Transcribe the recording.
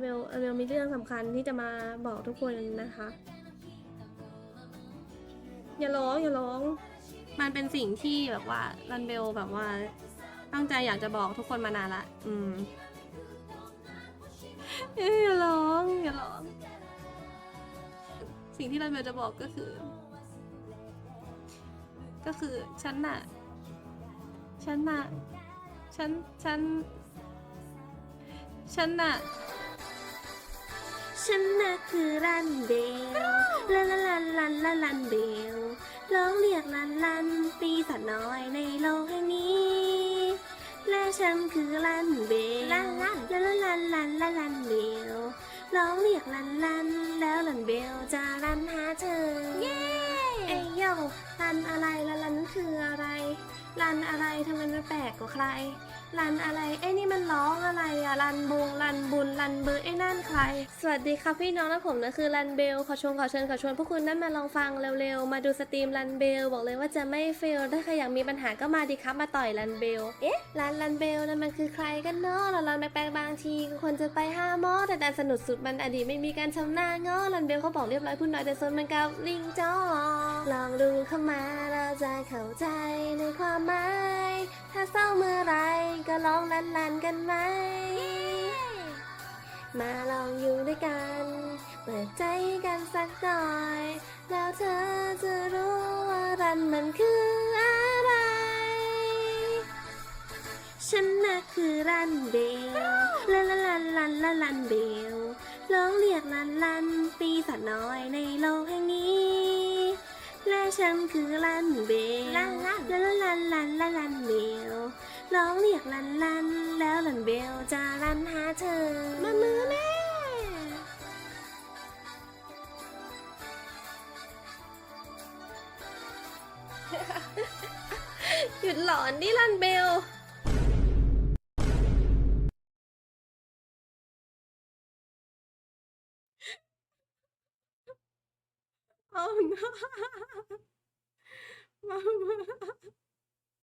เบลเบลมีเรื่องสำคัญที่จะมาบอกทุกคนนะคะ อย่าร้องอย่าร้อง มันเป็นสิ่งที่แบบว่ารันเบลแบบว่า ตั้งใจอยากจะบอกทุกคนมานานละ อืมอยอย่าร้องอย่าร้อง สิ่งที่รันเบลจะบอกก็คือ ก็คือฉันน่ะ ฉันน่ะ ฉัน ฉัน ฉันน่ะ ฉันน่ะคือรันเบลลาลาลาลาลาลันเบลร้องเรียกลันลันปีศาจน้อยในโลกแห่งนี้ และฉันคือลันเบลลาลาลาลาลาลาลาลันเบลร้องเรียกลันลันแล้วลันเบลจะรันหาเธอ เย้เอ้ยโยรันอะไรละลันคืออะไรรันอะไรทำไมมันแปลกกว่าใคร รันอะไรเอ้ยนี่มันร้องอะไรอะรันบงรันบุญรันเบอร์ไอ้นั่นใคร สวัสดีครับพี่น้องและผมนะคือรันเบลขอชวนขอเชิญขอชวนพวกคุณนั้นมาลองฟังเร็วๆ มาดูสตรีมรันเบลบอกเลยว่าจะไม่เฟลถ้าใครอยากมีปัญหาก็มาดีครับมาต่อยรันเบลเอ๊ะรันรันเบลนั่นมันคือใครกันเนาะเรารันแปลกๆบางทีควรจะไปห้าหมอแต่ดันสนุกสุดมันอดีตไม่มีการชำนาญเง้อรันเบลเขาบอกเรียบร้อยพูดน้อยแต่ซนมันกับลิงจ้อลองดูเข้ามาเราจะเข้าใจในความหมายถ้าเศร้าเมื่อไรก็ลองลันลันๆกันไหม มาลองอยู่ด้วยกัน เปิดใจกันสักหน่อย แล้วเธอจะรู้ว่ารันมันคืออะไร ฉันน่ะคือรันเบลลาลาลาลาลาลันเบลร้องเรียกลันลันปีศาจน้อยในโลกแห่งนี้ และฉันคือลันเบลลาลาลาลาลาลาลันเบล ร้องเรียกลันลัน แล้วลันเบลจะรันหาเธอ มามือแม่หยุดหลอนดิลันเบล Oh no. Mama.